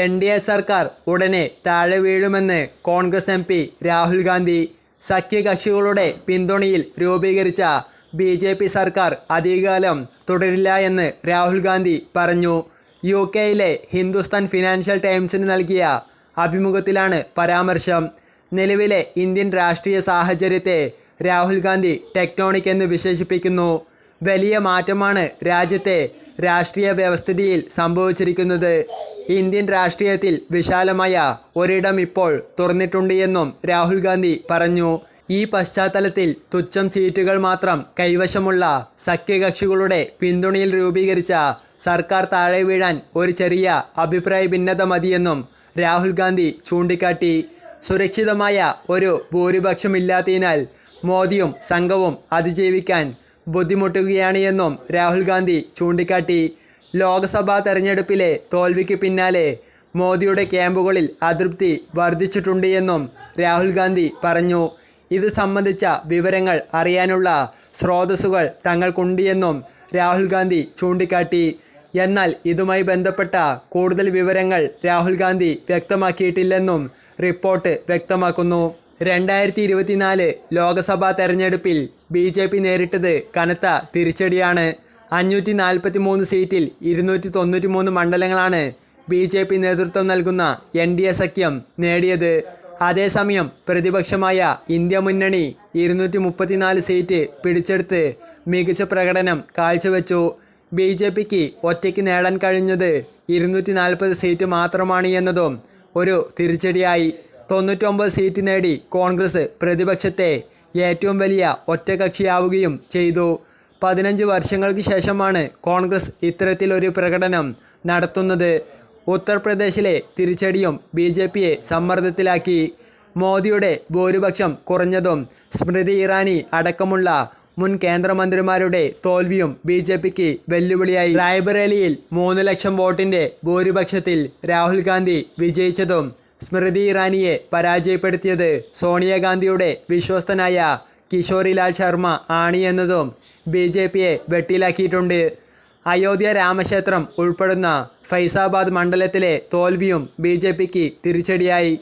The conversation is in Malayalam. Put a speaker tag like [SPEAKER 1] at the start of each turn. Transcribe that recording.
[SPEAKER 1] എൻ ഡി എ സർക്കാർ ഉടനെ താഴെ വീഴുമെന്ന് കോൺഗ്രസ് എം പി രാഹുൽ ഗാന്ധി സഖ്യകക്ഷികളുടെ പിന്തുണയിൽ രൂപീകരിച്ച ബി ജെ പി സർക്കാർ അധികകാലം തുടരില്ല എന്ന് രാഹുൽ ഗാന്ധി പറഞ്ഞു. യു കെയിലെ ഹിന്ദുസ്ഥാൻ ഫിനാൻഷ്യൽ ടൈംസിന് നൽകിയ അഭിമുഖത്തിലാണ് പരാമർശം. നിലവിലെ ഇന്ത്യൻ രാഷ്ട്രീയ സാഹചര്യത്തെ രാഹുൽ ഗാന്ധി ടെക്നോണിക് എന്ന് വിശേഷിപ്പിക്കുന്നു. വലിയ മാറ്റമാണ് രാജ്യത്തെ രാഷ്ട്രീയ വ്യവസ്ഥിതിയിൽ സംഭവിച്ചിരിക്കുന്നത്. ഇന്ത്യൻ രാഷ്ട്രീയത്തിൽ വിശാലമായ ഒരിടം ഇപ്പോൾ തുറന്നിട്ടുണ്ട് എന്നും രാഹുൽ ഗാന്ധി പറഞ്ഞു. ഈ പശ്ചാത്തലത്തിൽ തുച്ഛം സീറ്റുകൾ മാത്രം കൈവശമുള്ള സഖ്യകക്ഷികളുടെ പിന്തുണയിൽ രൂപീകരിച്ച സർക്കാർ താഴെ വീഴാൻ ഒരു ചെറിയ അഭിപ്രായ ഭിന്നത മതിയെന്നും രാഹുൽ ഗാന്ധി ചൂണ്ടിക്കാട്ടി. സുരക്ഷിതമായ ഒരു ഭൂരിപക്ഷമില്ലാത്തതിനാൽ മോദിയും സംഘവും അതിജീവിക്കാൻ ബുദ്ധിമുട്ടുകയാണ് എന്നും രാഹുൽ ഗാന്ധി ചൂണ്ടിക്കാട്ടി. ലോക്സഭാ തെരഞ്ഞെടുപ്പിലെ തോൽവിക്ക് പിന്നാലെ മോദിയുടെ ക്യാമ്പുകളിൽ അതൃപ്തി വർദ്ധിച്ചിട്ടുണ്ട് എന്നും രാഹുൽ ഗാന്ധി പറഞ്ഞു. ഇത് സംബന്ധിച്ച വിവരങ്ങൾ അറിയാനുള്ള സ്രോതസ്സുകൾ തങ്ങൾക്കുണ്ട് എന്നും രാഹുൽ ഗാന്ധി ചൂണ്ടിക്കാട്ടി. എന്നാൽ ഇതുമായി ബന്ധപ്പെട്ട കൂടുതൽ വിവരങ്ങൾ രാഹുൽ ഗാന്ധി വ്യക്തമാക്കിയിട്ടില്ലെന്നും റിപ്പോർട്ട് വ്യക്തമാക്കുന്നു. രണ്ടായിരത്തി ഇരുപത്തിനാല് ലോക്സഭാ തെരഞ്ഞെടുപ്പിൽ ബി ജെ പി നേരിട്ടത് കനത്ത തിരിച്ചടിയാണ്. അഞ്ഞൂറ്റി നാൽപ്പത്തി മൂന്ന് സീറ്റിൽ ഇരുന്നൂറ്റി തൊണ്ണൂറ്റി മൂന്ന് മണ്ഡലങ്ങളാണ് ബി ജെ പി നേതൃത്വം നൽകുന്ന എൻ ഡി എ സഖ്യം നേടിയത്. അതേസമയം പ്രതിപക്ഷമായ ഇന്ത്യ മുന്നണി ഇരുന്നൂറ്റി മുപ്പത്തിനാല് സീറ്റ് പിടിച്ചെടുത്ത് മികച്ച പ്രകടനം കാഴ്ചവെച്ചു. ബി ജെ പിക്ക് ഒറ്റയ്ക്ക് നേടാൻ കഴിഞ്ഞത് ഇരുന്നൂറ്റി നാൽപ്പത് സീറ്റ് മാത്രമാണ് എന്നതും ഒരു തിരിച്ചടിയായി. തൊണ്ണൂറ്റൊമ്പത് സീറ്റ് നേടി കോൺഗ്രസ് പ്രതിപക്ഷത്തെ ഏറ്റവും വലിയ ഒറ്റകക്ഷിയാവുകയും ചെയ്തു. പതിനഞ്ച് വർഷങ്ങൾക്ക് ശേഷമാണ് കോൺഗ്രസ് ഇത്തരത്തിലൊരു പ്രകടനം നടത്തുന്നത്. ഉത്തർപ്രദേശിലെ തിരിച്ചടിയും ബി ജെ പിയെ സമ്മർദ്ദത്തിലാക്കി. മോദിയുടെ ഭൂരിപക്ഷം കുറഞ്ഞതും സ്മൃതി ഇറാനി അടക്കമുള്ള മുൻ കേന്ദ്രമന്ത്രിമാരുടെ തോൽവിയും ബി ജെ പിക്ക് വെല്ലുവിളിയായി. റായ്ബറേലിയിൽ മൂന്ന് ലക്ഷം വോട്ടിന്റെ ഭൂരിപക്ഷത്തിൽ രാഹുൽ ഗാന്ധി വിജയിച്ചതും സ്മൃതി ഇറാനിയെ പരാജയപ്പെടുത്തിയത് സോണിയാഗാന്ധിയുടെ വിശ്വസ്തനായ കിഷോറിലാൽ ശർമ്മ ആണ് എന്നതും ബി ജെ പിയെ വെട്ടിലാക്കിയിട്ടുണ്ട് അയോധ്യ രാമക്ഷേത്രം ഉൾപ്പെടുന്ന ഫൈസാബാദ് മണ്ഡലത്തിലെ തോൽവിയും ബി ജെ പിക്ക് തിരിച്ചടിയായി.